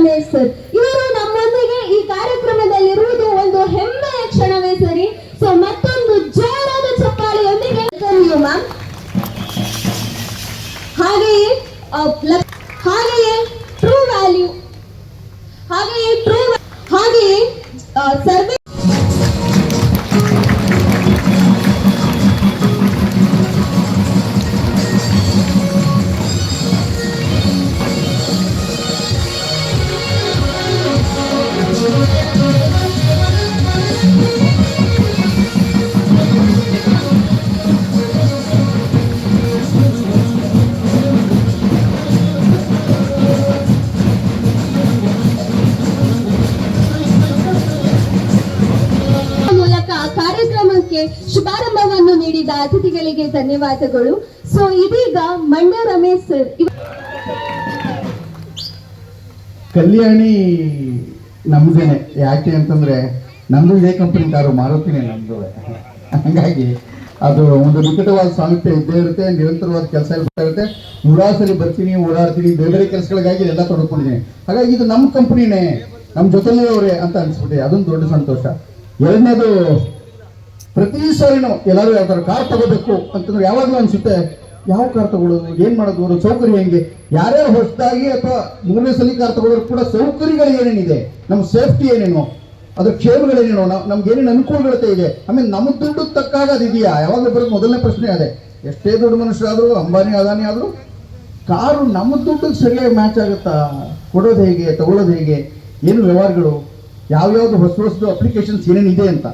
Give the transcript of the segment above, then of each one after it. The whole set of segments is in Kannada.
ರಮೇಶ್ ಸರ್. ಇವರು ನಮ್ಮೊಂದಿಗೆ ಈ ಕಾರ್ಯಕ್ರಮದಲ್ಲಿರುವುದು ಒಂದು ಹೆಮ್ಮೆಯ ಕ್ಷಣವೇ ಸರಿ. ಸೊ ಮತ್ತೊಂದು ಜೋರಾದ ಚಪ್ಪಾಳೆಯೊಂದಿಗೆ you, ಹಾಗೆಯೇ ಹಾಗೆಯೇ ಟ್ರೂ ವ್ಯಾಲ್ಯೂ ಹಾಗೆಯೇ ಟ್ರೂ ಹಾಗೆಯೇ ಸರ್ವೆ ಕಾರ್ಯಕ್ರಮಕ್ಕೆ ಶುಭಾರಂಭವನ್ನು ನೀಡಿದ ಅತಿಥಿಗಳಿಗೆ ಧನ್ಯವಾದಗಳು. ಸೊ ಇದೀಗ ಮಂಡ್ಯ ರಮೇಶ್ ಸರ್ ಕಲ್ಯಾಣಿ ನಮ್ದೇನೆ. ಯಾಕೆ ಅಂತಂದ್ರೆ ನಮ್ದು ಇದೇ ಕಂಪನಿ ಕಾರು ಮಾರುತಿನೇ ನಮ್ದು. ಹಂಗಾಗಿ ಅದು ಒಂದು ನಿಕಟವಾದ ಸಾಮೀಪ್ಯ ಇದ್ದೇ ಇರುತ್ತೆ, ನಿರಂತರವಾದ ಕೆಲಸ ಇರ್ತಾ ಇರುತ್ತೆ. ನೂರಾರು ಬರ್ತೀನಿ, ಓಡಾಡ್ತೀನಿ, ಬೇರೆ ಬೇರೆ ಕೆಲಸಗಳಿಗಾಗಿ ಎಲ್ಲ ತೊಡ್ಕೊಂಡಿದ್ದೀನಿ ಹಾಗಾಗಿ ಇದು ನಮ್ಮ ಕಂಪನಿನೇ ನಮ್ಮ ಜೊತೆಲೇ ಅವರೇ ಅಂತ ಅನ್ಸ್ಬಿಟ್ಟಿದೆ ಅದೊಂದು ದೊಡ್ಡ ಸಂತೋಷ. ಎರಡನೇದು ಪ್ರತಿ ಸಾರಿನೂ ಎಲ್ಲರೂ ಯಾವ ಥರ ಕಾರ್ ತಗೋಬೇಕು ಅಂತಂದ್ರೆ ಯಾವಾಗಲೂ ಅನ್ಸುತ್ತೆ, ಯಾವ ಕಾರ್ ತಗೊಳ್ಳೋದು? ಏನ್ ಮಾಡೋದು? ಅವ್ರ ಸೌಕರ್ಯ ಹೆಂಗೆ? ಯಾರ್ಯಾರು ಹೊಸದಾಗಿ ಅಥವಾ ಮೂರನೇ ಸಲ ಕಾರ್ ತಗೊಳ್ಳೋರು ಕೂಡ ಸೌಕರ್ಯಗಳು ಏನೇನಿದೆ ನಮ್ಮ ಸೇಫ್ಟಿ ಏನೇನು, ಅದ್ರ ಕ್ಷೇಮಗಳೇನೇನೋ ನಮ್ಗೆ ಏನೇನು ಅನುಕೂಲಗಳತೆ ಇದೆ? ಆಮೇಲೆ ನಮ್ಮ ದುಡ್ಡು ತಕ್ಕಾಗ ಅದಿದೆಯಾ ಯಾವಾಗಲೂ ಬರೋದು ಮೊದಲನೇ ಪ್ರಶ್ನೆ ಅದೇ. ಎಷ್ಟೇ ದೊಡ್ಡ ಮನುಷ್ಯರಾದರೂ, ಅಂಬಾನಿ, ಅದಾನಿ ಆದರೂ, ಕಾರು ನಮ್ಮ ದುಡ್ಡಿಗೆ ಸರಿಯಾಗಿ ಮ್ಯಾಚ್ ಆಗುತ್ತಾ? ಕೊಡೋದು ಹೇಗೆ? ತಗೊಳ್ಳೋದು ಹೇಗೆ? ಏನು ವ್ಯವಹಾರಗಳು? ಯಾವ್ಯಾವ್ದು ಹೊಸ ಹೊಸದು ಅಪ್ಲಿಕೇಶನ್ಸ್ ಏನೇನಿದೆ ಅಂತ?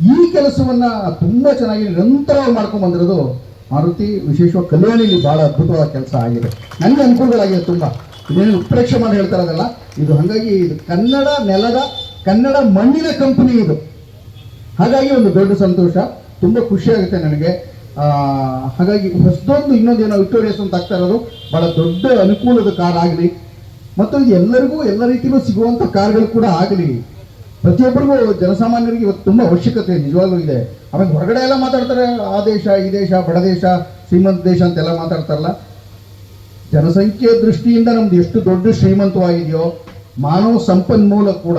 ಈ ಕೆಲಸವನ್ನ ತುಂಬಾ ಚೆನ್ನಾಗಿ ನಿರಂತರವಾಗಿ ಮಾಡ್ಕೊಂಡ್ ಬಂದಿರೋದು ಮಾರುತಿ ವಿಶೇಷವಾಗಿ ಕಲ್ಯಾಣಿಲಿ ಬಹಳ ಅದ್ಭುತವಾದ ಕೆಲಸ ಆಗಿದೆ. ನನಗೆ ಅನುಕೂಲಗಳಾಗಿದೆ ತುಂಬಾ. ಇದೇನು ಉತ್ಪ್ರೇಕ್ಷೆ ಮಾಡಿ ಹೇಳ್ತಾ ಇರೋದಲ್ಲ ಇದು ಹಾಗಾಗಿ ಇದು ಕನ್ನಡ ನೆಲದ ಕನ್ನಡ ಮಣ್ಣಿನ ಕಂಪನಿ ಇದು. ಹಾಗಾಗಿ ಒಂದು ದೊಡ್ಡ ಸಂತೋಷ ತುಂಬಾ ಖುಷಿ ಆಗುತ್ತೆ ನನಗೆ. ಆ, ಹಾಗಾಗಿ ಹೊಸದೊಂದು ಇನ್ನೊಂದೇನೋ ವಿಕ್ಟೋರಿಯಸ್ ಅಂತ ಆಗ್ತಾ ಇರೋದು ಬಹಳ ದೊಡ್ಡ ಅನುಕೂಲದ ಕಾರ್ ಆಗಲಿ. ಮತ್ತು ಎಲ್ಲರಿಗೂ ಎಲ್ಲ ರೀತಿಯಲ್ಲೂ ಸಿಗುವಂತ ಕಾರ್ಗಳು ಕೂಡ ಆಗಲಿ. ಪ್ರತಿಯೊಬ್ಬರಿಗೂ ಜನಸಾಮಾನ್ಯರಿಗೆ ಇವತ್ತು ತುಂಬ ಅವಶ್ಯಕತೆ, ನಿಜವಾಗ್ಲೂ ಇದೆ. ಆಮೇಲೆ ಹೊರಗಡೆ ಎಲ್ಲ ಮಾತಾಡ್ತಾರೆ, ಆ ದೇಶ, ಈ ದೇಶ, ಬಡ ದೇಶ, ಶ್ರೀಮಂತ ದೇಶ ಅಂತೆಲ್ಲ ಮಾತಾಡ್ತಾರಲ್ಲ. ಜನಸಂಖ್ಯೆ ದೃಷ್ಟಿಯಿಂದ ನಮ್ದು ಎಷ್ಟು ದೊಡ್ಡ ಶ್ರೀಮಂತವಾಗಿದೆಯೋ, ಮಾನವ ಸಂಪನ್ಮೂಲ ಕೂಡ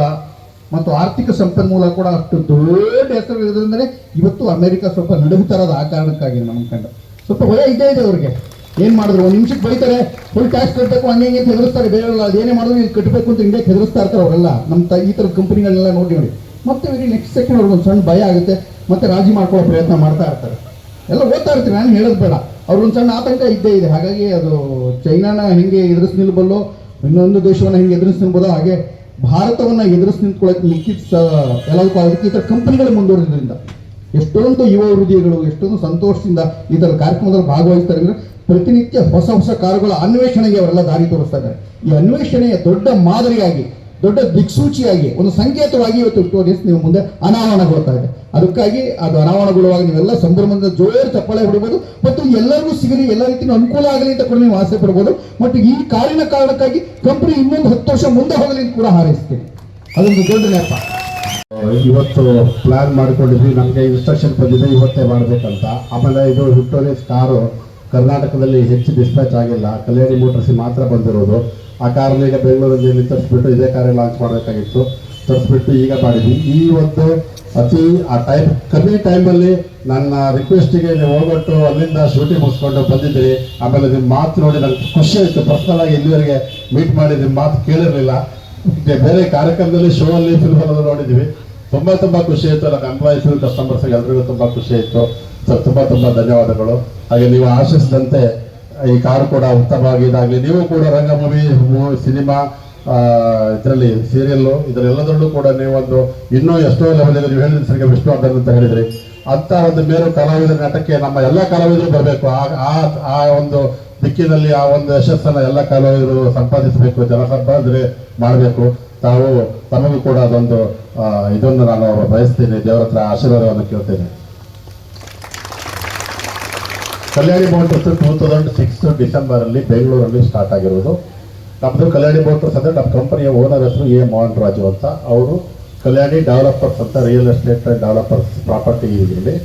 ಮತ್ತು ಆರ್ಥಿಕ ಸಂಪನ್ಮೂಲ ಕೂಡ ಅಷ್ಟು ದೊಡ್ಡ ಹೆಸರು ಇರೋದ್ರಿಂದಲೇ ಇವತ್ತು ಅಮೆರಿಕ ಸ್ವಲ್ಪ ನಡುಗುತ್ತಾರದ ಆ ಕಾರಣಕ್ಕಾಗಿ ನಮ್ಮ ಕಂಡ ಸ್ವಲ್ಪ ಭಯ ಇದೇ ಇದೆ ಅವ್ರಿಗೆ. ಏನ್ ಮಾಡಿದ್ರು? ಒಂದು ನಿಮಿಷಕ್ಕೆ ಬೈತಾರೆ ಫುಲ್ ಟ್ಯಾಕ್ಸ್ ಕಟ್ಟಬೇಕು ಹಂಗೆ ಹಿಂಗೆ ಹೆದರಿಸ್ತಾರೆ ಬೇರೆಲ್ಲ ಅದೇನೇ ಮಾಡಿದ್ರು ಇಲ್ಲಿ ಕಟ್ಟಬೇಕು ಅಂತ ಹಿಂಗೆ ಹೆದರ್ಸ್ತಾ ಇರ್ತಾರೆ ಅವರೆಲ್ಲ. ನಮ್ಮ ತ ಈ ಥರದ ಕಂಪನಿಗಳನ್ನೆಲ್ಲ ನೋಡಿ ನೋಡಿ ಮತ್ತೆ ಇವ್ರಿಗೆ ನೆಕ್ಸ್ಟ್ ಸೆಕೆಂಡ್ ಅವ್ರಿಗೆ ಒಂದು ಸಣ್ಣ ಭಯ ಆಗುತ್ತೆ. ಮತ್ತೆ ರಾಜಿ ಮಾಡ್ಕೊಳ್ಳೋ ಪ್ರಯತ್ನ ಮಾಡ್ತಾ ಇರ್ತಾರೆ. ಎಲ್ಲ ಓದ್ತಾ ಇರ್ತೀನಿ, ನಾನು ಹೇಳೋದು ಬೇಡ. ಅವ್ರಿಗೊಂದು ಸಣ್ಣ ಆತಂಕ ಇದ್ದೇ ಇದೆ. ಹಾಗಾಗಿ ಅದು ಚೈನಾನ ಹೆಂಗೆ ಎದುರಿಸಿ ನಿಲ್ಬಲ್ಲೋ, ಇನ್ನೊಂದು ದೇಶವನ್ನ ಹೆಂಗೆ ಎದುರಿಸಿ ನಿಲ್ಬೋದೋ ಹಾಗೆ ಭಾರತವನ್ನ ಎದುರಿಸ್ ನಿಂತ್ಕೊಳ್ಳೋಕೆ ಲಿಖಿತ್ ಎಲ್ಲದಕ್ಕೂ ಅದಕ್ಕೆ ಈ ಥರ ಕಂಪನಿಗಳು ಮುಂದುವರೆದ್ರಿಂದ ಎಷ್ಟೊಂದು ಯುವ ಹೃದಯಗಳು ಎಷ್ಟೊಂದು ಸಂತೋಷದಿಂದ ಈ ಥರ ಕಾರ್ಯಕ್ರಮದಲ್ಲಿ ಭಾಗವಹಿಸ್ತಾರೆ ಅಂದ್ರೆ ಪ್ರತಿನಿತ್ಯ ಹೊಸ ಹೊಸ ಕಾರುಗಳ ಅನ್ವೇಷಣೆಗೆ ಅವರೆಲ್ಲ ದಾರಿ ತೋರಿಸ್ತಾ ಇದ್ದಾರೆ. ಈ ಅನ್ವೇಷಣೆಯ ದೊಡ್ಡ ಮಾದರಿಯಾಗಿ, ದೊಡ್ಡ ದಿಕ್ಸೂಚಿಯಾಗಿ, ಒಂದು ಸಂಕೇತವಾಗಿ ಇವತ್ತು ಟೋರಿಸ್ ನೀವು ಮುಂದೆ ಅನಾವರಣಗೊಳ್ತಾ ಇದೆ. ಅದಕ್ಕಾಗಿ ಅದು ಅನಾವರಣಗೊಳ್ಳುವಾಗ ನೀವೆಲ್ಲ ಸಂಭ್ರಮದಿಂದ ಜೋರು ಚಪ್ಪಾಳೆ ಹೊಡಬಹುದು ಮತ್ತು ಎಲ್ಲರಿಗೂ ಸಿಗಲಿ, ಎಲ್ಲ ರೀತಿಯ ಅನುಕೂಲ ಆಗಲಿ ಅಂತ ಕೂಡ ನೀವು ಆಸೆ ಪಡ್ಬೋದು. ಮತ್ತು ಈ ಕಾರಿನ ಕಾರಣಕ್ಕಾಗಿ ಕಂಪನಿ ಇನ್ನೊಂದು ಹತ್ತು ವರ್ಷ ಮುಂದೆ ಹೋಗಲಿ ಅಂತ ಕೂಡ ಹಾರೈಸ್ತೀನಿ. ಅದೊಂದು ದೊಡ್ಡ ನೆಪ. ಇವತ್ತು ಪ್ಲಾನ್ ಮಾಡಿಕೊಂಡಿದ್ವಿ. ನಮಗೆ ಇನ್ಸ್ಟ್ರಕ್ಷನ್ ಬಂದಿದೆ, ಇವತ್ತೇ ಮಾಡಬೇಕಂತ. ಆಮೇಲೆ ಇದು ವಿಕ್ಟೋರಿಯಸ್ ಕಾರು ಕರ್ನಾಟಕದಲ್ಲಿ ಹೆಚ್ಚು ಡಿಸ್ಪ್ಯಾಚ್ ಆಗಿಲ್ಲ. ಕಲ್ಯಾಣಿ ಮೋಟರ್ಸ್ ಮಾತ್ರ ಬಂದಿರೋದು. ಆ ಕಾರನ್ನ ಈಗ ಬೆಂಗಳೂರಲ್ಲಿ ತರಿಸ್ಬಿಟ್ಟು ಇದೇ ಕಾರ್ಯ ಲಾಂಚ್ ಮಾಡಬೇಕಾಗಿತ್ತು. ತರಿಸ್ಬಿಟ್ಟು ಈಗ ಮಾಡಿದ್ವಿ. ಈ ಒಂದು ಅತಿ, ಆ ಟೈಮ್ ಕಮ್ಮಿ ಟೈಮಲ್ಲಿ ನನ್ನ ರಿಕ್ವೆಸ್ಟಿಗೆ ನೀವು ಹೋಗ್ಬಿಟ್ಟು ಅಲ್ಲಿಂದ ಶೂಟಿಂಗ್ ಮುಗಿಸ್ಕೊಂಡು ಬಂದಿದ್ದೀರಿ. ಆಮೇಲೆ ನಿಮ್ಮ ಮಾತು ನೋಡಿ ನನಗೆ ಖುಷಿ ಆಯಿತು. ಪರ್ಸನಲ್ ಆಗಿ ಇಲ್ಲಿವರೆಗೆ ಮೀಟ್ ಮಾಡಿ ನಿಮ್ಮ ಮಾತು ಕೇಳಿರಲಿಲ್ಲ. ಬೇರೆ ಕಾರ್ಯಕ್ರಮದಲ್ಲಿ ಶೋ ಅಲ್ಲಿ ಫಿಲ್ಮ್ ಅಲ್ಲಿ ನೋಡಿದ್ವಿ. ತುಂಬ ತುಂಬ ಖುಷಿ ಆಯಿತು. ನಮ್ಮ ಎಂಪ್ಲಾಯೀಸ್ ಕಸ್ಟಮರ್ಸ್ ಎಲ್ಲರಿಗೂ ತುಂಬ ಖುಷಿ ಆಯ್ತು. ಸರ್ ತುಂಬ ತುಂಬಾ ಧನ್ಯವಾದಗಳು. ಹಾಗೆ ನೀವು ಆಶಿಸಿದಂತೆ ಈ ಕಾರು ಕೂಡ ಉತ್ತಮವಾಗಿ ಇದಾಗಲಿ. ನೀವು ಕೂಡ ರಂಗಭೂಮಿ ಸಿನಿಮಾ ಇದರಲ್ಲಿ ಸೀರಿಯಲ್ಲು ಇದರೆಲ್ಲದರಲ್ಲೂ ಕೂಡ ನೀವೊಂದು ಇನ್ನೂ ಎಷ್ಟೋ ಲೆವೆಲ್ ನೀವು ಹೇಳಿದ್ರಿ ಸರಿಗೆ ವಿಷ್ಣುವರ್ಧನ್ ಅಂತ ಹೇಳಿದ್ರಿ. ಅಂತ ಒಂದು ಮೇರು ಕಲಾವಿದರ ನಾಟಕಕ್ಕೆ ನಮ್ಮ ಎಲ್ಲ ಕಲಾವಿದರು ಬರಬೇಕು. ಆ, ಆ- ಒಂದು ದಿಕ್ಕಿನಲ್ಲಿ, ಆ ಒಂದು ಯಶಸ್ಸನ್ನ ಎಲ್ಲ ಕಲಾವಿದರು ಸಂಪಾದಿಸಬೇಕು ಜನಸಂಪಾದನೆ ಮಾಡಬೇಕು. ತಾವು ತಮಗೂ ಕೂಡ ಅದೊಂದು ಇದನ್ನು ನಾನು ಬಯಸ್ತೀನಿ. ದೇವರ ಹತ್ರ ಆಶೀರ್ವಾದವನ್ನು ಕೇಳ್ತೇನೆ. Kalyani motors two thousand six December ಅಲ್ಲಿ ಬೆಂಗಳೂರಲ್ಲಿ ಸ್ಟಾರ್ಟ್ ಆಗಿರೋದು. ನಮ್ದು ಕಲ್ಯಾಣಿ ಮೋಟರ್ಸ್ ಅಂದ್ರೆ ನಮ್ಮ ಕಂಪನಿಯ ಓನರ್ ಹೆಸರು ಎ. ಮೋಹನ್ ರಾಜು ಅಂತ. ಅವರು ಕಲ್ಯಾಣಿ ಡೆವಲಪರ್ಸ್ ಅಂತ ರಿಯಲ್ ಎಸ್ಟೇಟ್ ಡೆವಲಪರ್ಸ್ ಪ್ರಾಪರ್ಟಿ ಇದರಲ್ಲಿ.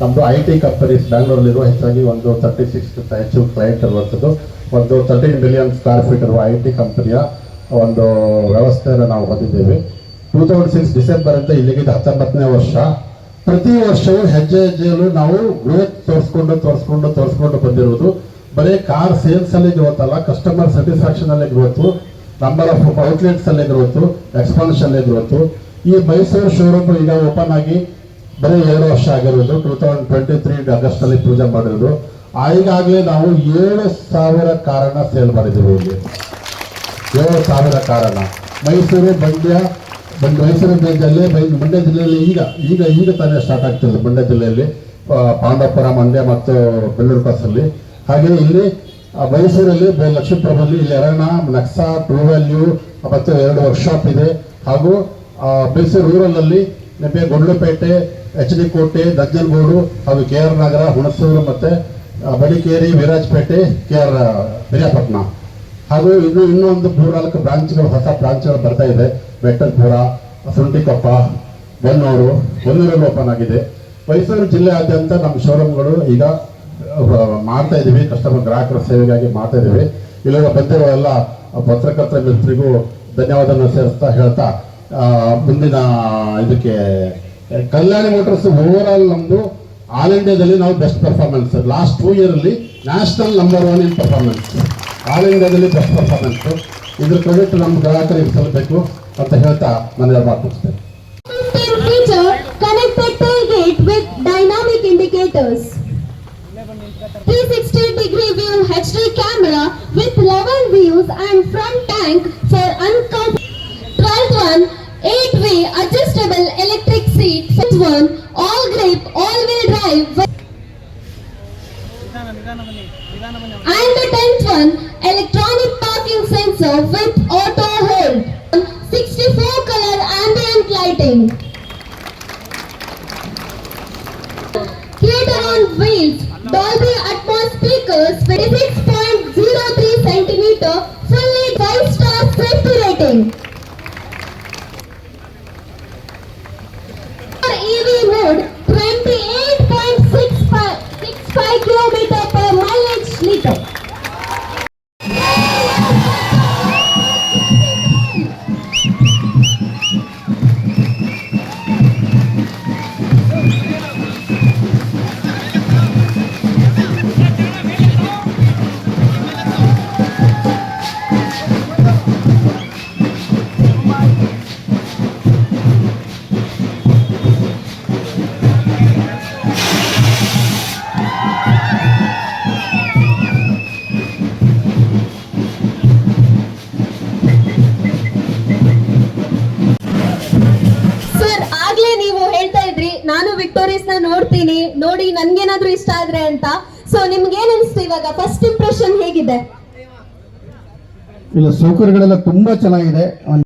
ನಮ್ಮದು ಐ ಟಿ ಕಂಪನೀಸ್ ಬ್ಯಾಂಗ್ಳೂರಲ್ಲಿರುವ ಹೆಚ್ಚಾಗಿ ಒಂದು ತರ್ಟಿ ಸಿಕ್ಸ್ ಹೆಚ್ಚು ಕ್ಲೈಂಟ್ ಇರುವಂಥದ್ದು. ಒಂದು ತರ್ಟೀನ್ ಮಿಲಿಯನ್ ಸ್ಕ್ವೇರ್ ಫೀಟ್ ಇರುವ ಐ ಟಿ ಕಂಪನಿಯ ಒಂದು ವ್ಯವಸ್ಥೆಯನ್ನು ನಾವು ಹೊಂದಿದ್ದೇವೆ. ಟೂ ತೌಸಂಡ್ ಸಿಕ್ಸ್ ಡಿಸೆಂಬರ್ ಅಂತ ಇಲ್ಲಿಗಿದ್ದ ಹತ್ತೊಂಬತ್ತನೇ ವರ್ಷ. ಪ್ರತಿ ವರ್ಷವೂ ಹೆಜ್ಜೆ ಹೆಜ್ಜೆಯಲ್ಲೂ ನಾವು ಗ್ರೋತ್ ತೋರಿಸ್ಕೊಂಡು ತೋರಿಸ್ಕೊಂಡು ತೋರಿಸ್ಕೊಂಡು ಬಂದಿರುವುದು ಬರೀ ಕಾರ್ ಸೇಲ್ಸ್ ಅಲ್ಲಿ ಗ್ರೋತ್ ಅಲ್ಲ ಕಸ್ಟಮರ್ ಸ್ಯಾಟಿಸ್ಫ್ಯಾಕ್ಷನ್ ಅಲ್ಲಿ ಗ್ರೋತು ನಂಬರ್ ಆಫ್ ಔಟ್ಲೆಟ್ಸ್ ಅಲ್ಲಿ ಗ್ರೋತು ಎಕ್ಸ್ಪಾನ್ಷನ್ ಅಲ್ಲಿ ಗ್ರೋತು ಈ ಮೈಸೂರು ಶೋರೂಮ್ ಈಗ ಓಪನ್ ಆಗಿ ಬರೀ ಎರಡು ವರ್ಷ ಆಗಿರೋದು. Two thousand twenty three August ಅಲ್ಲಿ ಪೂಜೆ ಮಾಡಿರೋದು. ಈಗಾಗಲೇ ನಾವು ಏಳು ಸಾವಿರ ಕಾರನ್ನ ಸೇಲ್ ಮಾಡಿದ್ದೀವಿ ಇಲ್ಲಿ. ಏಳು ಸಾವಿರ ಕಾರಣ ಮೈಸೂರು, ಮಂಡ್ಯ ಬಂದ್- ಮೈಸೂರು ಜಿಲ್ಲೆ ಬೈ- ಮಂಡ್ಯ ಜಿಲ್ಲೆಯಲ್ಲಿ ಈಗ ಈಗ ಈಗ ತಾನೇ ಸ್ಟಾರ್ಟ್ ಆಗ್ತಿದೆ ಮಂಡ್ಯ ಜಿಲ್ಲೆಯಲ್ಲಿ. ಪಾಂಡವಪುರ, ಮಂಡ್ಯ ಮತ್ತು ಬೆಳ್ಳೂರು ಕ್ರಾಸಲ್ಲಿ ಹಾಗೆ ಇಲ್ಲಿ ಮೈಸೂರಲ್ಲಿ ಲಕ್ಷ್ಮೀಪುರದಲ್ಲಿ ಇಲ್ಲಿ ಎರಣ ನಕ್ಸಾ ಟ್ರೂ ವ್ಯಾಲ್ಯೂ ಮತ್ತು ಎರಡು ವರ್ಕ್ಶಾಪ್ ಇದೆ. ಹಾಗೂ ಮೈಸೂರು ರೂರಲಲ್ಲಿ ನಿಮಗೆ ಗೊಂಡ್ಲುಪೇಟೆ, ಎಚ್ ಡಿ ಕೋಟೆ ನಂಜನಗೂಡು ಹಾಗೂ ಕೆ ಆರ್ ನಗರ, ಹುಣಸೂರು ಮತ್ತು ಬಡಿಕೇರಿ ವಿರಾಜಪೇಟೆ, ಕೆ ಆರ್ ಬಿರಿಯಾಪಟ್ಟಣ. ಹಾಗೂ ಇನ್ನು ಇನ್ನೊಂದು ಮೂರ್ನಾಲ್ಕು ಬ್ರಾಂಚ್ಗಳು ಹೊಸ ಬ್ರಾಂಚ್ಗಳು ಬರ್ತಾ ಇದೆ. ಬೆಟ್ಟಲ್ಪುರ ಸುಂಟಿಕೊಪ್ಪ ಬನ್ನೂರು, ಬನ್ನೂರಲ್ಲಿ ಓಪನ್ ಆಗಿದೆ. ಮೈಸೂರು ಜಿಲ್ಲೆಯಾದ್ಯಂತ ನಮ್ಮ ಶೋರೂಮ್ಗಳು ಈಗ ಮಾಡ್ತಾ ಇದ್ದೀವಿ. ಕಸ್ಟಮರ್ ಗ್ರಾಹಕರ ಸೇವೆಗಾಗಿ ಮಾಡ್ತಾ ಇದ್ದೀವಿ. ಇಲ್ಲಿರುವ ಬಂದಿರೋ ಎಲ್ಲ ಪತ್ರಕರ್ತರ ಮಿತ್ರರಿಗೂ ಧನ್ಯವಾದವನ್ನು ಸೇರಿಸ್ತಾ ಹೇಳ್ತಾ ಮುಂದಿನ ಇದಕ್ಕೆ, ಕಲ್ಯಾಣಿ ಮೋಟರ್ಸ್ ಓವರ್ ಆಲ್ ನಮ್ಮದು ಆಲ್ ಇಂಡಿಯಾದಲ್ಲಿ ನಾವು best performance last two year ಅಲ್ಲಿ national number one in performance all ಇಂಡಿಯಾದಲ್ಲಿ ಬೆಸ್ಟ್ ಪರ್ಫಾರ್ಮೆನ್ಸ್ ಇದ್ರ ಕ್ರೆಡಿಟ್ ನಮ್ಮ ಗ್ರಾಹಕರಿಗೆ ಸಲ್ಲಬೇಕು ಅಂತ ಹೇಳ್ತಾ ನನ್ನ ಮಾತು ಮುಗಿಸ್ತೇನೆ feature connected tailgate with dynamic indicators. 360 degree view HD camera with 11 views and front tank for uncountable. And the 10th one, electronic parking sensor with auto hold. 64 color ambient lighting. Theater on wheels, Dolby Atmos speakers, 26.03 ನಾನು ವಿಕ್ಟೋರಿಯಸ್ನ ನೋಡ್ತೀನಿ. ನೋಡಿ, ನನ್ಗೇನಾದ್ರೂ ಇಷ್ಟ ಆದ್ರೆ ಅಂತ. ಸೊ ನಿಮ್ಗೆ ಏನ್ ಅನ್ಸ್ತು ಇವಾಗ? ಫಸ್ಟ್ ಇಂಪ್ರೆಷನ್ ಹೇಗಿದೆ? ಇಲ್ಲ, ಸೌಕರ್ಯಗಳೆಲ್ಲ ತುಂಬಾ ಚೆನ್ನಾಗಿದೆ.